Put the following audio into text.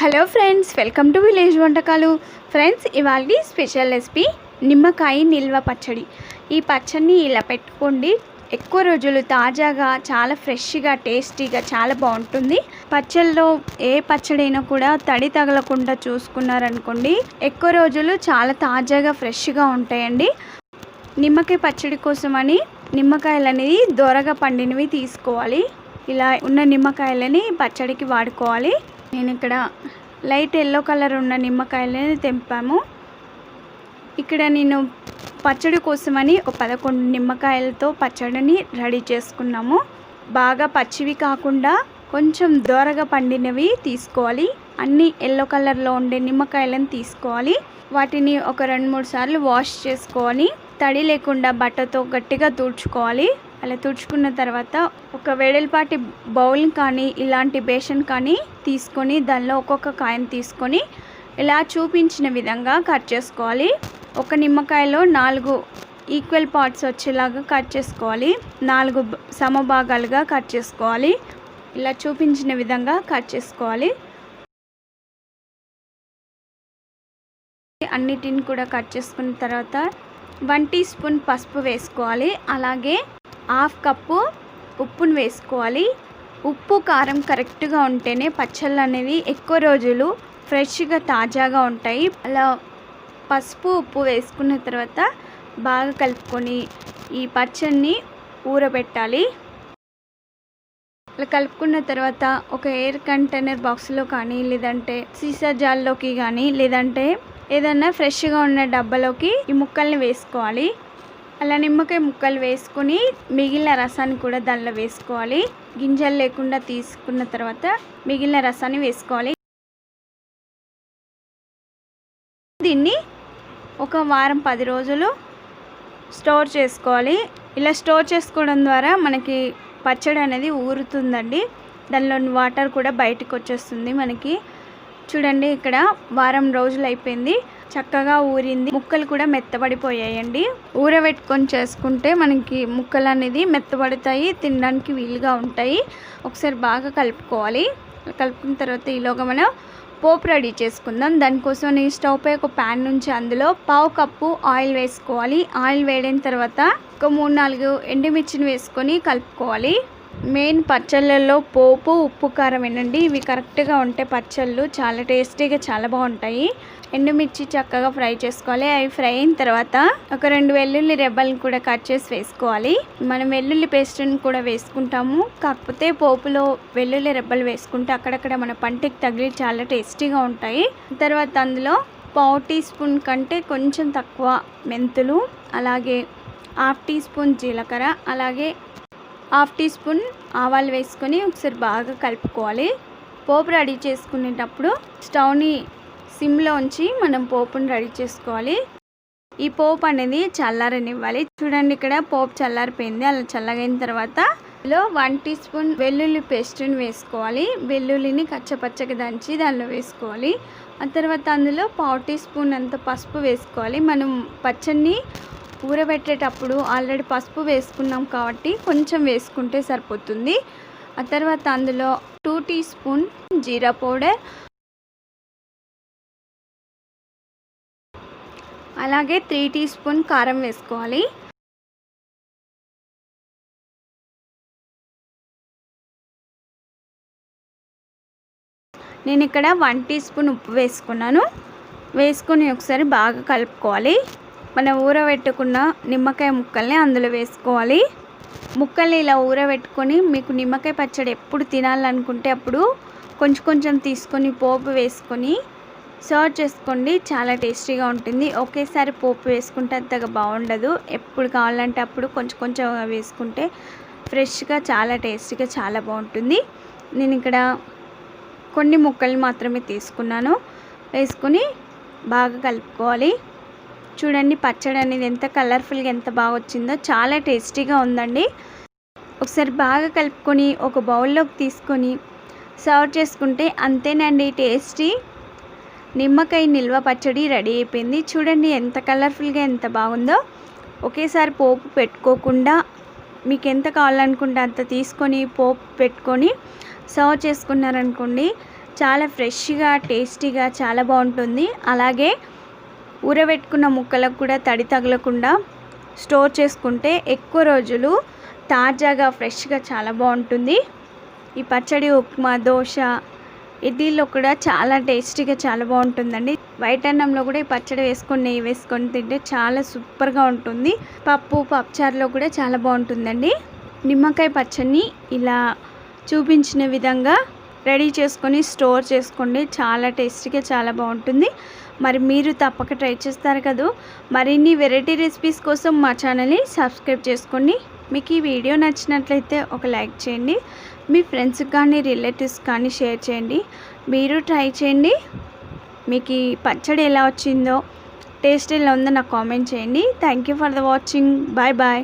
Hello friends welcome to village వంటకాలు. Friends ఇవాళ special recipe నిమ్మకాయ నిల్వ పచ్చడి. ఈ పచ్చడిని ఇలా పెట్టుకోండి. ఎక్కువ రోజులు తాజాగా చాలా ఫ్రెష్గా టేస్టీగా చాలా బాగుంటుంది. పచ్చళ్ళలో ఏ పచ్చడైనా కూడా తడి తగలకుండా చూసుకున్నారనుకోండి ఎక్కువ రోజులు చాలా తాజాగా ఫ్రెష్గా ఉంటాయండి. నిమ్మకాయ పచ్చడి కోసమని నిమ్మకాయలు అనేది దొరగా పండినవి తీసుకోవాలి. ఇలా ఉన్న నిమ్మకాయలని పచ్చడికి వాడుకోవాలి. నేను ఇక్కడ లైట్ ఎల్లో కలర్ ఉన్న నిమ్మకాయలని తెంపాము. ఇక్కడ నేను పచ్చడి కోసమని ఒక పదకొండు నిమ్మకాయలతో పచ్చడిని రెడీ చేసుకున్నాము. బాగా పచ్చివి కాకుండా కొంచెం దోరగా పండినవి తీసుకోవాలి. అన్ని ఎల్లో కలర్లో ఉండే నిమ్మకాయలను తీసుకోవాలి. వాటిని ఒక రెండు మూడు సార్లు వాష్ చేసుకొని తడి లేకుండా బట్టతో గట్టిగా తుడుచుకోవాలి. అలా తుడుచుకున్న తర్వాత ఒక వెడల్పాటి బౌల్ కానీ ఇలాంటి బేషన్ కానీ తీసుకొని దానిలో ఒక్కొక్క కాయను తీసుకొని ఇలా చూపించిన విధంగా కట్ చేసుకోవాలి. ఒక నిమ్మకాయలో నాలుగు ఈక్వల్ పార్ట్స్ వచ్చేలాగా కట్ చేసుకోవాలి. నాలుగు సమభాగాలుగా కట్ చేసుకోవాలి. ఇలా చూపించిన విధంగా కట్ చేసుకోవాలి. అన్నిటిని కూడా కట్ చేసుకున్న తర్వాత వన్ టీ స్పూన్ పసుపు వేసుకోవాలి. అలాగే హాఫ్ కప్పు ఉప్పును వేసుకోవాలి. ఉప్పు కారం కరెక్ట్గా ఉంటేనే పచ్చళ్ళు అనేవి ఎక్కువ రోజులు ఫ్రెష్గా తాజాగా ఉంటాయి. అలా పసుపు ఉప్పు వేసుకున్న తర్వాత బాగా కలుపుకొని ఈ పచ్చడిని ఊరబెట్టాలి. అలా కలుపుకున్న తర్వాత ఒక ఎయిర్ కంటైనర్ బాక్స్లో కానీ లేదంటే సీసా జాల్లోకి కానీ లేదంటే ఏదన్నా ఫ్రెష్గా ఉన్న డబ్బాలోకి ఈ ముక్కల్ని వేసుకోవాలి. అలా నిమ్మకాయ ముక్కలు వేసుకొని మిగిలిన రసాన్ని కూడా దానిలో వేసుకోవాలి. గింజలు లేకుండా తీసుకున్న తర్వాత మిగిలిన రసాన్ని వేసుకోవాలి. దీన్ని ఒక వారం పది రోజులు స్టోర్ చేసుకోవాలి. ఇలా స్టోర్ చేసుకోవడం ద్వారా మనకి పచ్చడి అనేది ఊరుతుందండి. దానిలోని వాటర్ కూడా బయటకు వచ్చేస్తుంది మనకి. చూడండి ఇక్కడ వారం రోజులు అయిపోయింది. చక్కగా ఊరింది. ముక్కలు కూడా మెత్తబడిపోయాయండి. ఊరబెట్టుకొని చేసుకుంటే మనకి ముక్కలు అనేది మెత్తబడతాయి తినడానికి వీలుగా ఉంటాయి. ఒకసారి బాగా కలుపుకోవాలి. కలుపుకున్న తర్వాత ఈలోగా మనం పోపు రెడీ చేసుకుందాం. దానికోసం నేను స్టవ్ పై ఒక ప్యాన్ నుంచి అందులో పావు కప్పు ఆయిల్ వేసుకోవాలి. ఆయిల్ వేడిన తర్వాత ఒక మూడు నాలుగు ఎండుమిర్చిని వేసుకొని కలుపుకోవాలి. మెయిన్ పచ్చళ్ళల్లో పోపు ఉప్పు కారం ఏనండి ఇవి కరెక్ట్గా ఉంటే పచ్చళ్ళు చాలా టేస్టీగా చాలా బాగుంటాయి. ఎండుమిర్చి చక్కగా ఫ్రై చేసుకోవాలి. అవి ఫ్రై అయిన తర్వాత ఒక రెండు వెల్లుల్లి రెబ్బలను కూడా కట్ చేసి వేసుకోవాలి. మనం వెల్లుల్లి పేస్ట్ని కూడా వేసుకుంటాము. కాకపోతే పోపులో వెల్లుల్లి రెబ్బలు వేసుకుంటే అక్కడక్కడ మన పంటికి తగిలి చాలా టేస్టీగా ఉంటాయి. తర్వాత అందులో పావు టీ స్పూన్ కంటే కొంచెం తక్కువ మెంతులు అలాగే హాఫ్ టీ స్పూన్ జీలకర్ర అలాగే హాఫ్ టీ స్పూన్ ఆవాలు వేసుకొని ఒకసారి బాగా కలుపుకోవాలి. పోపు రెడీ చేసుకునేటప్పుడు స్టవ్ని సిమ్లో ఉంచి మనం పోపుని రెడీ చేసుకోవాలి. ఈ పోపు అనేది చల్లారనివ్వాలి. చూడండి ఇక్కడ పోపు చల్లారిపోయింది. అలా చల్లగైన తర్వాత ఇందులో వన్ టీ స్పూన్ వెల్లుల్లి పేస్ట్ని వేసుకోవాలి. వెల్లుల్లిని కచ్చపచ్చగా దంచి దానిలో వేసుకోవాలి. ఆ తర్వాత అందులో పావు టీ స్పూన్ అంత పసుపు వేసుకోవాలి. మనం పచ్చడిని ఊరబెట్టేటప్పుడు ఆల్రెడీ పసుపు వేసుకున్నాం కాబట్టి కొంచెం వేసుకుంటే సరిపోతుంది. ఆ తర్వాత అందులో టూ టీ స్పూన్ జీరా పౌడర్. అలాగే త్రీ టీ స్పూన్ కారం వేసుకోవాలి. నేను ఇక్కడ వన్ టీ స్పూన్ ఉప్పు వేసుకున్నాను. వేసుకొని ఒకసారి బాగా కలుపుకోవాలి. మనం ఊరబెట్టుకున్న నిమ్మకాయ ముక్కల్ని అందులో వేసుకోవాలి. ముక్కల్ని ఇలా ఊరబెట్టుకొని మీకు నిమ్మకాయ పచ్చడి ఎప్పుడు తినాలనుకుంటే అప్పుడు కొంచెం కొంచెం తీసుకొని పోపు వేసుకొని సర్వ్ చేసుకోండి. చాలా టేస్టీగా ఉంటుంది. ఒకేసారి పోపు వేసుకుంటే అంతగా బాగుండదు. ఎప్పుడు కావాలంటే అప్పుడు కొంచెం కొంచెం వేసుకుంటే ఫ్రెష్గా చాలా టేస్టీగా చాలా బాగుంటుంది. నేను ఇక్కడ కొన్ని ముక్కలు మాత్రమే తీసుకున్నాను. వేసుకొని బాగా కలుపుకోవాలి. చూడండి పచ్చడి అనేది ఎంత కలర్ఫుల్గా ఎంత బాగా వచ్చిందో. చాలా టేస్టీగా ఉందండి. ఒకసారి బాగా కలుపుకొని ఒక బౌల్లోకి తీసుకొని సర్వ్ చేసుకుంటే అంతేనండి టేస్టీ నిమ్మకాయ నిల్వ పచ్చడి రెడీ అయిపోయింది. చూడండి ఎంత కలర్ఫుల్గా ఎంత బాగుందో. ఒకేసారి పోపు పెట్టుకోకుండా మీకు ఎంత కావాలనుకుంటే అంత తీసుకొని పోపు పెట్టుకొని సర్వ్ చేసుకున్నారనుకోండి చాలా ఫ్రెష్గా టేస్టీగా చాలా బాగుంటుంది. అలాగే ఊరబెట్టుకున్న ముక్కలకు కూడా తడి తగలకుండా స్టోర్ చేసుకుంటే ఎక్కువ రోజులు తాజాగా ఫ్రెష్గా చాలా బాగుంటుంది. ఈ పచ్చడి ఉప్మా దోశ ఇడ్లీలో కూడా చాలా టేస్టీగా చాలా బాగుంటుందండి. వైట్ అన్నంలో కూడా ఈ పచ్చడి వేసుకొని నెయ్యి వేసుకొని తింటే చాలా సూపర్గా ఉంటుంది. పప్పు పప్పుచారులో కూడా చాలా బాగుంటుందండి. నిమ్మకాయ పచ్చడిని ఇలా చూపించిన విధంగా రెడీ చేసుకొని స్టోర్ చేసుకోండి. చాలా టేస్టీగా చాలా బాగుంటుంది. మరి మీరు తప్పక ట్రై చేస్తారు కదా. మరిన్ని వెరైటీ రెసిపీస్ కోసం మా ఛానల్ని సబ్స్క్రైబ్ చేసుకోండి. మీకు ఈ వీడియో నచ్చినట్లయితే ఒక లైక్ చేయండి. మీ ఫ్రెండ్స్కి కానీ రిలేటివ్స్ కానీ షేర్ చేయండి. మీరు ట్రై చేయండి. మీకు ఈ పచ్చడి ఎలా వచ్చిందో టేస్ట్ ఎలా ఉందో నాకు కామెంట్ చేయండి. Thank you for the watching. Bye bye.